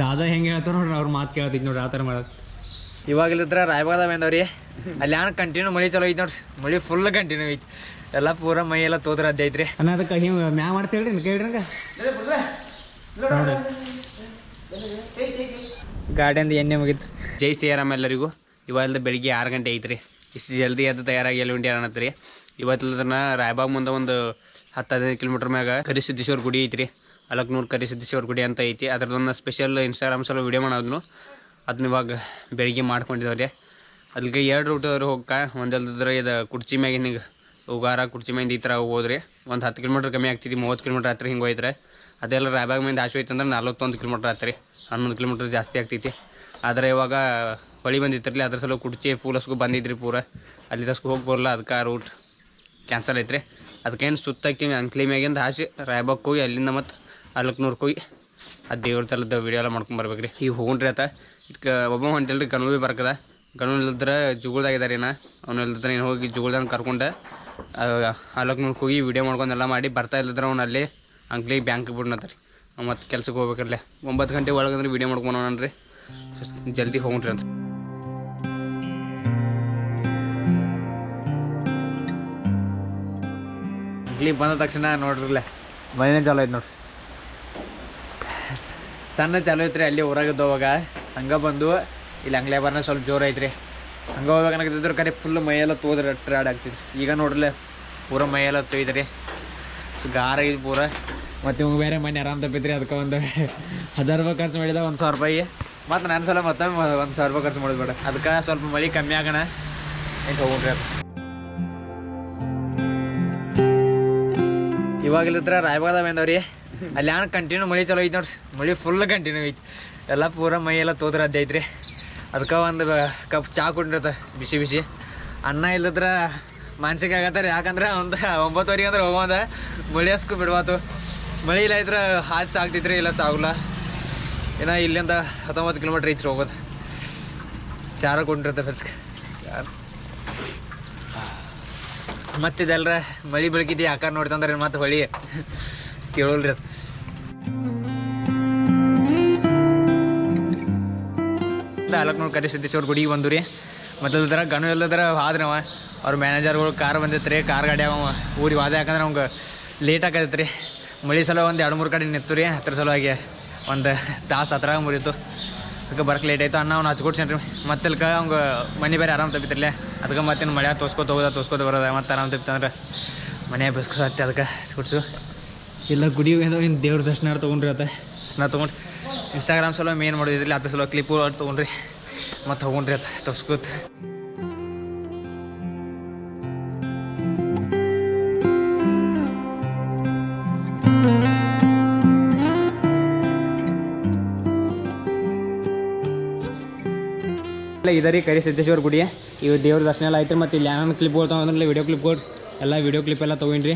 ದಾದಾ ಹೆಂಗೆ ಹೇಳ್ತಾರ ನೋಡ್ರಿ ಅವ್ರ ಮಾತು ಕೇಳ್ತೈತಿ ನೋಡ್ರಿ ಆ ಥರ ಮಾಡೋದು ಇಲ್ಲಿದ್ರೆ ರಾಯಬಾಗ ಬಂದವ್ರಿ ಅಲ್ಲಿ ಯಾನ್ ಕಂಟಿನ್ಯೂ ಮಳಿ ಚಲೋ ಐತಿ ನೋಡ್ರಿ. ಮಳಿ ಫುಲ್ ಕಂಟಿನ್ಯೂ ಐತಿ. ಎಲ್ಲ ಪೂರ ಮೈ ಎಲ್ಲ ತೋದ್ರ ಅದ್ದೆ ಐತ್ರಿ. ಅನ್ನ ಅದಕ್ಕೆ ಹಿಂಗೆ ಮ್ಯಾ ಮಾಡ್ತೇಳ್ರಿ ಕೇಳ್ರಿ ಗಾರ್ಡನ್ ಗಾಡಿಯಿಂದ ಎಣ್ಣೆ ಮುಗಿತು ಜೈ ಸಿಯಾರಾಮ್ ಎಲ್ಲರಿಗೂ. ಇವಾಗಲ್ದ ಬೆಳಿಗ್ಗೆ ಆರು ಗಂಟೆ ಐತ್ರಿ. ಇಷ್ಟು ಜಲ್ದಿ ಅದು ತಯಾರಾಗಿ ಎಲ್ಲಿ ಅನ್ನತ್ರಿ. ಇವತ್ತಲ್ದನ ರಾಯಬಾಗ್ ಮುಂದೆ ಒಂದು ಹತ್ತು ಹದಿನೈದು ಕಿಲೋಮೀಟ್ರ್ ಮ್ಯಾಗ ಕರಿಸಿದ್ದೇಶ್ವರ ಗುಡಿ ಐತ್ರಿ. ಅಲಕ್ನೂರು ಕರಿಸಿದ್ದೇಶ್ವರ ಗುಡಿ ಅಂತ ಐತಿ. ಅದ್ರದ್ದೊಂದು ಸ್ಪೆಷಲ್ ಇನ್ಸ್ಟಾಗ್ರಾಮ್ ಸಲ ವಿಡಿಯೋ ಮಾಡೋದ್ನು. ಅದನ್ನ ಇವಾಗ ಬೆಳಿಗ್ಗೆ ಮಾಡ್ಕೊಂಡಿದ್ದೇವೆ ಅದಕ್ಕೆ ಎರಡು ರೂಟ್ ಹೋಗಕ್ಕೆ ಹೋಗ್ಕ, ಒಂದಲ್ದಿದ್ರೆ ಇದು ಕುರ್ಚಿ ಮ್ಯಾಗಿನ ಉಗಾರ ಕುರ್ಚಿ ಮ್ಯಾಗಿಂದ ಈ ಥರ ಹೋದ್ರಿ ಒಂದು ಹತ್ತು ಕಿಲೋಮೀಟ್ರ್ ಕಮ್ಮಿ ಆಗ್ತಿತ್ತು ಮೂವತ್ತು ಕಿಲೋಮೀಟ್ರ್ ಹತ್ರ ಹಿಂಗೆ ಹೋಯ್ತಾರೆ. ಅದೆಲ್ಲ ರಾಯಬಾಗ್ ಮೇಲೆ ಆಶು ಐತಂದ್ರೆ ನಲ್ವತ್ತೊಂದು ಕಿಲೋಮೀಟ್ರ್ ಆತ್ರಿ, ಹನ್ನೊಂದು ಕಿಲೋಮೀಟ್ರ್ ಜಾಸ್ತಿ ಆಗ್ತೈತಿ. ಆದರೆ ಇವಾಗ ಹೊಳಿ ಬಂದಿತ್ತಿರಲಿ, ಅದ್ರ ಸಲ ಕುಡ್ಚಿ ಫೂಲಸ್ಗೂ ಬಂದಿದ್ರಿ ಪೂರ. ಅಲ್ಲಿ ತಸ್ಕು ಹೋಗಿ ಬರಲ್ಲ ಅದಕ್ಕೆ ಆ ರೂಟ್ ಕ್ಯಾನ್ಸಲ್ ಐತ್ರಿ. ಅದಕ್ಕೇನು ಸುತ್ತಕ್ಕೆ ಅಂಕ್ಲಿ ಮ್ಯಾಗಿಂದ ಹಾಸಿ ರಾಯಬಾಗ್ ಹೋಗಿ ಅಲ್ಲಿಂದ ಮತ್ತು ಅಲ್ಲಕ್ನೂರ್ಗೆ ಹೋಗಿ ಆ ದೇವ್ರ ತಲದ ವಿಡಿಯೋ ಎಲ್ಲ ಮಾಡ್ಕೊಂಡು ರೀ ಈಗ ಹೋಗ್ರಿ ಆತ. ಇದಕ್ಕೆ ಒಬ್ಬ ಹೊಂಟಿಲ್ರಿ ಕನು ಭೀ ಬರ್ಕದ. ಕನು ಇಲ್ಲದ್ರೆ ಜುಗುಳ್ದಾಗಿದ್ದಾರೆ ಏನ ಅವ್ನು ಇಲ್ಲದ್ರೆ ಏನು ಹೋಗಿ ಜುಗುಳ್ದಂಗೆ ಕರ್ಕೊಂಡು ಅಲ್ಲಕ್ನೂರ್ಗೆ ಹೋಗಿ ವಿಡಿಯೋ ಮಾಡ್ಕೊಂಡೆಲ್ಲ ಮಾಡಿ, ಬರ್ತಾ ಇಲ್ಲದ್ರೆ ಅವ್ನು ಅಲ್ಲಿ ಅಂಕ್ಲಿ ಬ್ಯಾಂಕ್ ಬಿಡ್ನತ್ರಿ ಮತ್ತು ಕೆಲ್ಸಕ್ಕೆ ಹೋಗ್ಬೇಕಲ್ಲೇ ಒಂಬತ್ತು ಗಂಟೆ ಒಳಗಂದ್ರೆ ವಿಡಿಯೋ ರೀ. ಜಲ್ದಿ ಹೋಗ್ರಿ ಅಂತ. ಅಂಕ್ಲಿ ಬಂದ ತಕ್ಷಣ ನೋಡ್ರಲ್ಲೇ. ಮನೇನೆ ಚಾಲು ಐತೆ ನೋಡ್ರಿ. ಸಣ್ಣ ಚಾಲು ಐತ್ರಿ ಅಲ್ಲಿ ಊರಾಗಿದ್ದವಾಗ ಹಂಗೆ ಬಂದು, ಇಲ್ಲಿ ಅಂಗ್ಲೆ ಬರ್ನ ಸ್ವಲ್ಪ ಜೋರು ಐತ್ರಿ. ಹಂಗೆ ಹೋಗ್ಬೇಕನ್ನಕತ್ತಿದ್ರು ಕರೆ ಫುಲ್ ಮೈಯೆಲ್ಲ ತೋದ್ರೆ ಟ್ರ್ಯಾಡ್ ಆಗ್ತಿದ್ರಿ ಈಗ ನೋಡ್ರಲ್ಲ ಪೂರ ಮೈಯೆಲ್ಲ ತೊಯ್ದ್ರಿ. ಸೊ ಗಾರ ಐತಿ ಪೂರ. ಮತ್ತು ಇವಾಗ ಬೇರೆ ಮನೆ ಆರಾಮ್ ತಪ್ಪಿದ್ರಿ ಅದಕ್ಕೆ ಒಂದು ಹಜಾರ್ ರೂಪಾಯಿ ಖರ್ಚು ಮಾಡಿದ ಒಂದು ಸಾವಿರ ರೂಪಾಯಿ. ಮತ್ತು ನಾನು ಸಲ ಮತ್ತೊಮ್ಮೆ ಒಂದು ಸಾವಿರ ರೂಪಾಯಿ ಖರ್ಚು ಮಾಡಿದ್ಬೇಡ ಅದಕ್ಕೆ ಸ್ವಲ್ಪ ಮಳೆ ಕಮ್ಮಿ ಆಗೋಣ. ಈಗ ಹೋಗ್ರಿ ಅದು. ಇವಾಗಿಲ್ಲದ್ರ ರಾಯಬಾಗದ ಬಂದವ್ರಿ ಅಲ್ಲಿ ಯಾರು ಕಂಟಿನ್ಯೂ ಮಳೆ ಚಲೋ ಐತೆ ನೋಡ್ರಿ. ಮಳೆ ಫುಲ್ ಕಂಟಿನ್ಯೂ ಐತಿ. ಎಲ್ಲ ಪೂರ ಮೈ ಎಲ್ಲ ತೋದ್ರ ಅದ್ದೆ ಐತ್ರಿ. ಅದಕ್ಕೆ ಒಂದು ಕಪ್ ಚಾ ಕುಂಡಿರ್ತ ಬಿಸಿ ಬಿಸಿ. ಅನ್ನ ಇಲ್ಲದ್ರ ಮಾನಸಿಕ ಆಗತ್ತಾರೆ. ಯಾಕಂದ್ರೆ ಒಂದು ಒಂಬತ್ತುವರೆಗೆ ಅಂದ್ರೆ ಹೋಗೋದ. ಮಳೆ ಹಸ್ಕು ಬಿಡ್ಬಾತು ಮಳೆ ಇಲ್ಲ ಇದ್ರೆ ಹಾದಿ ಆಗ್ತೈತ್ರಿ ಇಲ್ಲ ಸಾಗುಲ್ಲ. ಇನ್ನು ಇಲ್ಲಿಂದ ಹತ್ತೊಂಬತ್ತು ಕಿಲೋಮೀಟ್ರ್ ಐತ್ರಿ ಹೋಗೋದು. ಚಾರ ಕೊಂಡಿರ್ತ ಫಸ್ಕ್. ಯಾರು ಮತ್ತಿದೆಲ್ರ ಮಳಿ ಬೆಳಕಿದ್ದೆ ಆಕಾರ ನೋಡ್ತಂದ್ರೆ ಮತ್ತೆ ಹೊಳಿ. ಕೇಳಲ್ರಿ ಅದು ಅಲಕ್ನೂರು ಕರಿಸಿದ್ದೇಶ್ವರ ಗುಡಿಗೆ ಬಂದು ರೀ ಮೊದಲದರ ಗಣು ಎಲ್ಲದರ ಆದ್ರವ ಅವ್ರ ಮ್ಯಾನೇಜರ್ಗಳು ಕಾರ್ ಬಂದಿತ್ತು ರೀ ಕಾರ್ ಗಾಡಿ ಅವ ಊರಿಗೆ ವಾದ ಯಾಕಂದ್ರೆ ಅವ್ಗೆ ಲೇಟ್ ಆಗತ್ತೆ ರೀ ಮಳಿ ಸಲ ಒಂದು ಎರಡು ಮೂರು ಕಡೆ ನಿಂತು ರೀ ಹತ್ತಿರ ಸಲುವಾಗಿ ಒಂದು ತಾಸು ಹತ್ರ ಮುರಿತು ಅದಕ್ಕೆ ಬರಕ್ಕೆ ಲೇಟ್ ಆಯಿತು ಅನ್ನ ಅವ್ನು ಹಚ್ಕೊಡ್ಸೇನ್ರಿ ಮತ್ತೆ ಇಲ್ಕ ಅವ್ಗೆ ಮನೆ ಬೇರೆ ಆರಾಮ್ ತಪ್ಪಿತ್ತಿರಲೇ ಅದಕ್ಕೆ ಮತ್ತೇನು ಮಳೆ ತೋಸ್ಕೊತ ಹೋಗೋದ ತೋಸ್ಕೊತ ಬರೋದ ಮತ್ತೆ ಆರಾಮ್ ತಪ್ಪಿತ್ತಂದ್ರೆ ಮನೆ ಬಿಸ್ಕೊಸತ್ತೆ ಅದಕ್ಕೆ ಹಚ್ಕೊಡ್ಸು ಇಲ್ಲ ಗುಡಿ ಏನೋ ಇನ್ನು ದೇವ್ರ ದರ್ಶನ ತೊಗೊಂಡ್ರಿ ಅತ್ತೆ? ನಾ ತೊಗೊಂಡು ಇನ್ಸ್ಟಾಗ್ರಾಮ್ ಸಲ ಮೇನ್ ಮಾಡಿದ್ರಿ. ಅದ್ರ ಸಲ ಕ್ಲಿಪ್ಪು ತೊಗೊಂಡ್ರಿ. ಮತ್ತು ತೊಗೊಂಡ್ರಿ ಆತ ತೋರ್ಸ್ಕೊತ. ಇಲ್ಲ ಇದರಿ ಕರಿ ಸಿದ್ದೇಶ್ವರ ಗುಡಿ. ಇವು ದೇವ್ರ ದರ್ಶನ ಎಲ್ಲ ಆಯ್ತು ಮತ್ತು ಇಲ್ಲಿ ಏನೇನು ಕ್ಲಿಪ್ಗಳು ತೊಗೊಂಡ್ರೆ ವಿಡಿಯೋ ಕ್ಲಿಪ್ಗಳು ಎಲ್ಲ ವಿಡಿಯೋ ಕ್ಲಿಪ್ ಎಲ್ಲ ತೊಗೊಂಡ್ರಿ.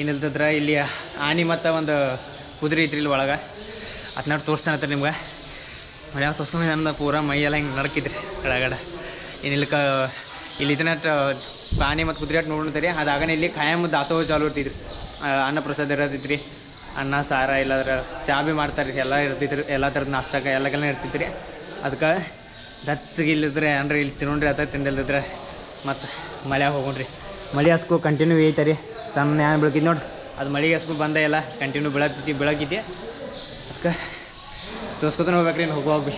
ಏನಿಲ್ತದ್ರ ಇಲ್ಲಿ ಆನೆ ಮತ್ತು ಒಂದು ಕುದುರೆ ಐತ್ರಿ ಇಲ್ಲಿ ಒಳಗೆ. ಅದನ್ನ ತೋರಿಸ್ತಾನತ್ರಿ ನಿಮ್ಗೆ. ಮಳೆ ತೋರಿಸ್ಕೊಂಡು ನನ್ನ ಪೂರ ಮೈಯೆಲ್ಲ ಹಿಂಗೆ ನಡ್ಕಿದ್ರಿ ಕೆಳಗಡೆ. ಕ ಇಲ್ಲಿ ಇದನ್ನ ಆನೆ ಮತ್ತು ಕುದುರೆ ಅಟ್ ನೋಡ್ತಾರೆ ಅದಾಗನೇ ಇಲ್ಲಿ ಖಾಯಂ ದಾಸೋಹ ಚಾಲು ಇರ್ತಿದ್ರಿ ಅನ್ನ ಪ್ರಸಾದ ಇರತೈತ್ರಿ. ಅನ್ನ, ಸಾರ ಇಲ್ಲಾದ್ರೆ ಚಾ ಭೀ ಮಾಡ್ತಾರೆ ರೀ ಎಲ್ಲ ಇರ್ತಿದ್ರು ಎಲ್ಲ ಥರದ ನಾಷ್ಟಕ ಎಲ್ಲಕ್ಕೆಲ್ಲ ಇರ್ತಿದ್ರಿ ಅದಕ್ಕೆ ದಚ್ಚಗೆ ಇಲ್ಲಿದ್ರೆ ಅಂದ್ರೆ ಇಲ್ಲಿ ತಿನ್ನೋಣ್ರಿ ಅಥವಾ ತಿಂದಿಲ್ದಿದ್ರೆ ಮತ್ತು ಮಳೆ ಹೋಗೋಣ್ರಿ. ಮಳೆ ಹಸ್ಕು ಕಂಟಿನ್ಯೂ ಐತೆ ರೀ ಸಣ್ಣ ಏನು ಬೆಳಕಿದ್ ನೋಡ್ರಿ ಅದು ಮಳೆಗೆ ಹಸ್ಕು ಬಂದ ಎಲ್ಲ ಕಂಟಿನ್ಯೂ ಬೆಳಗ್ತಿ ಬೆಳಕೈತಿ ಅದಕ್ಕೆ ತೋರ್ಸ್ಕೊತಾನೆ ಹೋಗ್ಬೇಕ್ರಿ ಏನು ಹೋಗುವಾಗ ಭೀ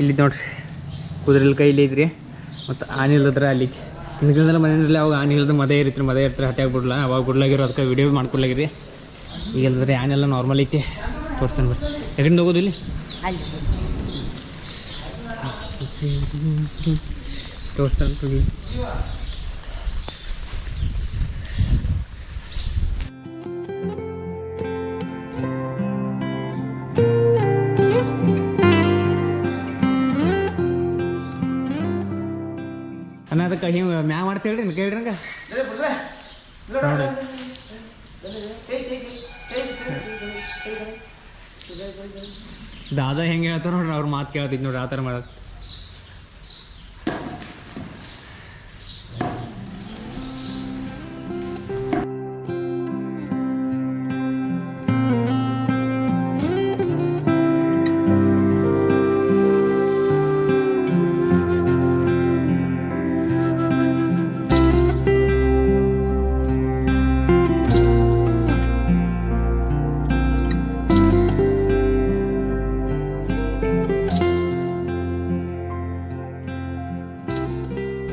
ಇಲ್ಲಿ ನೋಡ್ರಿ ಕುದುರೆಲ್ ಕೈ ಇಲ್ಲಿ ಇದ್ರಿ. ಮತ್ತು ಆನೆ ಇಲ್ಲದ್ರೆ ಅಲ್ಲಿ ಮನೆ ಮನೆಯಲ್ಲಿ ಅವಾಗ ಆನೆ ಇಲ್ಲದ ಮದೇ ಇರ್ತ್ರಿ ಮದೇ ಇರ್ತಾರೆ ಹಟ್ಯಾಗ ಬಿಡ್ಲ. ಅವಾಗ ಬಿಡ್ಲಾಗಿರೋ ಅದಕ್ಕೆ ವಿಡಿಯೋ ಮಾಡ್ಕೊಡ್ಲಾಗಿರಿ. ಈಗ ಇಲ್ಲದ್ರೆ ಆನೆಲ್ಲ ನಾರ್ಮಲ್ ಐತಿ. ತೋರಿಸ್ತಾನೆ ಬರ್ರಿ ಎಲ್ಲಿಂದ ಹೋಗೋದು ಇಲ್ಲಿ? ತೋರಿಸ್ತಾನೆ ಅದಕ್ಕೆ ಹಿಂಗೆ ಮ್ಯಾ ಮಾಡ್ತೇಳ್ರಿ ಕೇಳ್ರಿ ಹಂಗೆ? ದಾದಾ ಹೆಂಗೆ ಹೇಳ್ತಾರ ನೋಡ್ರಿ ಅವ್ರ ಮಾತು ಕೇಳ್ತಿದ್ ನೋಡ್ರಿ ಆ ಥರ ಮಾಡೋದು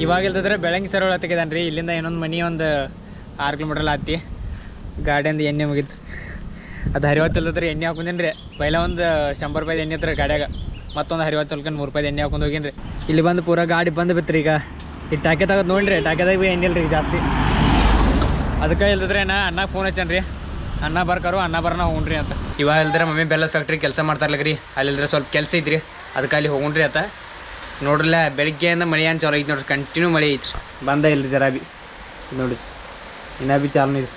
ಇವಾಗ ಇಲ್ದಿದ್ರೆ ಬೆಳಂಗಿ ಸರ್ ತೆಗೆದಾನ ರೀ ಇಲ್ಲಿಂದ ಇನ್ನೊಂದು ಮನಿ ಒಂದು ಆರು ಕಿಲೋಮೀಟ್ರ್ ಹತ್ತಿ. ಗಾಡಿಯಿಂದ ಎಣ್ಣೆ ಮುಗಿತು. ಅದು ಹರಿವತ್ತು ಇಲ್ದಿದ್ರೆ ಎಣ್ಣೆ ಹಾಕೊಂಡೇನಿ ರೀ ಪೈಲ ಒಂದು ಶಂಬರ್ ರೂಪಾಯಿ ಎಣ್ಣೆ ಹತ್ರ ಗಾಡ್ಯಾಗ. ಮತ್ತೊಂದು ಹರಿವತ್ತು ಹೊಲ್ಕೊಂಡು ನೂರು ರೂಪಾಯಿ ಎಣ್ಣೆ ಹಾಕೊಂಡು ಹೋಗಿನ್ರಿ. ಇಲ್ಲಿ ಬಂದು ಪೂರ ಗಾಡಿ ಬಂದು ಬಿತ್ತು ಈಗ. ಈ ಟಾಕೆ ತಗೋದು ನೋಡ್ರಿ ಟಾಕೆದಾಗ ಭೀ ಎಣ್ಣೆ ಇಲ್ರಿ ಜಾಸ್ತಿ. ಅದಕ್ಕೆ ಇಲ್ದಿದ್ರೆ ನಾ ಅಣ್ಣ ಫೋನ್ ಹಚ್ಚನ್ರಿ. ಅಣ್ಣ ಬರ್ಕಾರು, ಅಣ್ಣ ಬರೋಣ ಹೋಗ್ರಿ ಅಂತ. ಇವಾಗ ಇಲ್ದ್ರೆ ಮಮ್ಮಿ ಬೆಲ್ಲ ಫ್ಯಾಕ್ಟ್ರಿ ಕೆಲಸ ಮಾಡ್ತಾರಲ್ಲ ರೀ ಅಲ್ಲಿಲ್ದ್ರೆ ಸ್ವಲ್ಪ ಕೆಲಸ ಐತ್ರಿ ಅದಕ್ಕೆ ಅಲ್ಲಿ ಹೋಗ್ರಿ ಆತ ನೋಡ್ರಲ್ಲ, ಬೆಳಿಗ್ಗೆಯಿಂದ ಮಳೆ ಏನು ಚಾಲು ಐತಿ ನೋಡ್ರಿ ಕಂಟಿನ್ಯೂ ಮಳೆ ಐತ್ರಿ. ಬಂದ ಇಲ್ರಿ ಜರಾ ಬಿ. ನೋಡಿ, ಇನ್ನೂ ಬಿ ಚಾಲು ಇದೆ.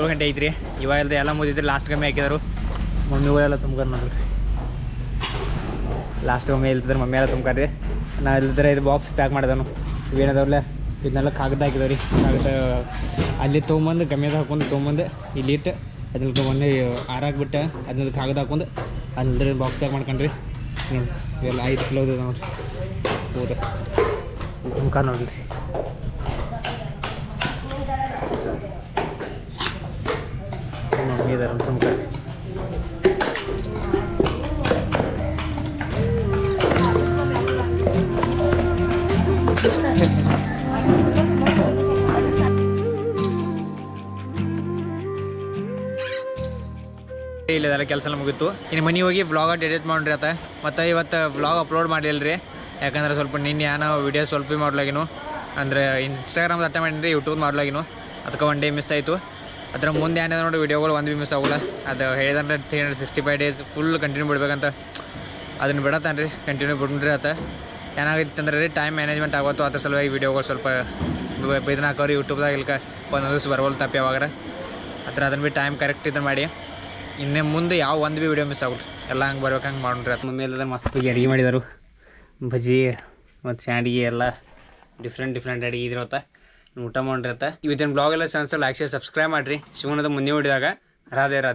ಏಳು ಗಂಟೆ ಐತ್ರಿ. ಇವಾಗ ಇಲ್ದ ಎಲ್ಲ ಮುಗಿದ್ರಿ ಲಾಸ್ಟ್ ಕಮ್ಮಿ ಹಾಕಿದರು. ಮಮ್ಮಿಗಳೆಲ್ಲ ತುಂಬ್ಕಾರ ನೋಡ್ರಿ ಲಾಸ್ಟ್ ಒಮ್ಮೆ ಇಲ್ತಿದ್ರೆ ಮಮ್ಮಿ ಎಲ್ಲ ತುಂಬ್ಕಾರ್ರಿ ನಾ ಇಲ್ದಿದ್ರೆ ಇದು ಬಾಕ್ಸ್ ಪ್ಯಾಕ್ ಮಾಡಿದನು. ಇವೇನದವ್ರಲ್ಲ ಇದನ್ನೆಲ್ಲ ಕಾಗದ ಹಾಕಿದವ್ರಿ. ಕಾಗದ ಅಲ್ಲಿ ತೊಗೊಂಬಂದು ಗಮ್ಯದ ಹಾಕೊಂಡು ತೊಗೊಂಬಂದು ಇಲ್ಲಿ ಇಟ್ಟು ಅದನ್ನ ತೊಗೊಂಡು ಆರಾಕ್ಬಿಟ್ಟು ಅದನ್ನ ಕಾಗದ ಹಾಕೊಂಡು ಅದ್ರ ಬಾಕ್ಸ್ ಪ್ಯಾಕ್ ಮಾಡ್ಕೊಂಡ್ರಿ. ನೋಡಿ ಇವೆಲ್ಲ ಐದು ಕಿಲೋ ನೋಡಿರಿ. ಪೂರ ತುಂಬ್ಕಾರ ನೋಡ್ರಿ. ಮಮ್ಮಿ ನಮ್ಮ ತುಂಬ್ಕಾರ ಇಲ್ಲದೆಲ್ಲ ಕೆಲಸ ಎಲ್ಲ ಮುಗೀತು. ಇನ್ನು ಮನೆ ಹೋಗಿ ವ್ಲಾಗ್ ಎಡಿಟ್ ಮಾಡ್ರಿ ಆತ ಮತ್ತು ಇವತ್ತು ವ್ಲಾಗ್ ಅಪ್ಲೋಡ್ ಮಾಡಿಲ್ಲ ರೀ ಯಾಕಂದ್ರೆ ಸ್ವಲ್ಪ ನಿನ್ನೆ ಏನೋ ವೀಡಿಯೋ ಸ್ವಲ್ಪ ಮಾಡ್ಲಾಗಿನು. ಅಂದ್ರೆ ಇನ್ಸ್ಟಾಗ್ರಾಮ್ ಅಟ್ಟ ಮಾಡಿರಿ ಯೂಟ್ಯೂಬ್ ಮಾಡ್ಲಾಗಿನು. ಅದಕ್ಕೆ ಒನ್ ಡೇ ಮಿಸ್ ಆಯಿತು. ಅದ್ರ ಮುಂದೆ ಏನಿದೆ ನೋಡಿ, ವೀಡಿಯೋಗಳು ಒಂದು ಮಿಸ್ ಆಗೋಲ್ಲ. ಅದು ಹೇಳಿದಂದ್ರೆ three hundred sixty five days full continue ಬಿಡ್ಬೇಕಂತ. ಅದನ್ನು ಬಿಡತ್ತಾನೆ ರೀ ಕಂಟಿನ್ಯೂ ಬಿಡ್ರಿ ಆತ. ಏನಾಗೈತೆ ಅಂದ್ರೆ ರೀ ಟೈಮ್ ಮ್ಯಾನೇಜ್ಮೆಂಟ್ ಆಗೋತ್ತು, ಅದ್ರ ಸಲುವಾಗಿ ವೀಡಿಯೋಗಳು ಸ್ವಲ್ಪ ಇದನ್ನ ಹಾಕೋರಿ ಯೂಟ್ಯೂಬ್ದಾಗ ಇಲ್ಕ ಒಂದೊಂದು ದಿವಸ ಬರವಲ್ ತಪ್ಪಿ ಯಾವಾಗಾರ. ಆ ಅದನ್ನು ಭೀ ಟೈಮ್ ಕರೆಕ್ಟ್ ಇದನ್ನು ಮಾಡಿ. ಇನ್ನೇ ಮುಂದೆ ಯಾವ ಒಂದು ಭೀ ವಿಡಿಯೋ ಮಿಸ್ ಆಗ್ಬಿಟ್ರಿ ಎಲ್ಲ ಹಂಗೆ ಬರ್ಬೇಕು, ಹಂಗೆ ಮಾಡ್ರಿ ಅದು ಮಮ್ಮಿ ಎಲ್ಲ ಮಸ್ತ್ ಅಡುಗೆ ಮಾಡಿದರು. ಬಜ್ಜಿ ಮತ್ತು ಶಾಂಡಿಗೆ ಎಲ್ಲ ಡಿಫ್ರೆಂಟ್ ಡಿಫ್ರೆಂಟ್ ಅಡುಗೆ ಇದ್ರವತ್ತ ಊಟ ಮಾಡಿರತ್ತೆ. ಇವತ್ತಿನ ಬ್ಲಾಗ್ ಎಲ್ಲ ಚಾನ್ಸ್ ಲೈಕ್ ಶೇರ್ ಸಬ್ಸ್ಕ್ರೈಬ್ ಮಾಡಿರಿ. ಶಿವನದ ಮುಂದೆ ಹೊಡಿದಾಗ ರಾಧೆ ರಾಧೆ.